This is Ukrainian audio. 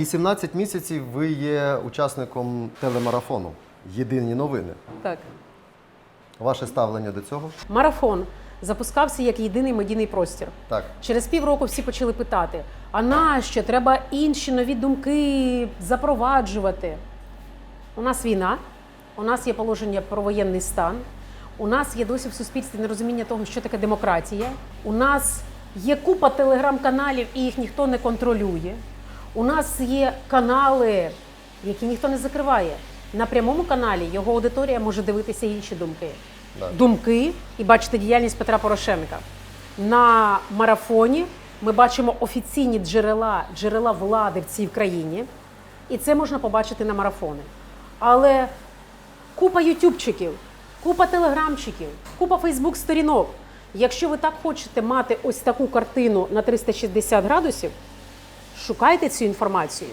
І 17 місяців ви є учасником телемарафону. Єдині новини. Так. Ваше ставлення до цього? Марафон запускався як єдиний медійний простір. Так. Через півроку всі почали питати: а нащо? Треба інші нові думки запроваджувати. У нас війна, у нас є положення про воєнний стан, у нас є досі в суспільстві нерозуміння того, що таке демократія. У нас є купа телеграм-каналів, і їх ніхто не контролює. У нас є канали, які ніхто не закриває. На прямому каналі його аудиторія може дивитися інші думки. Так. Думки і бачити діяльність Петра Порошенка. На марафоні ми бачимо офіційні джерела, джерела влади в цій країні, і це можна побачити на марафони. Але купа ютубчиків, купа телеграмчиків, купа фейсбук-сторінок. Якщо ви так хочете мати ось таку картину на 360 градусів, шукайте цю інформацію.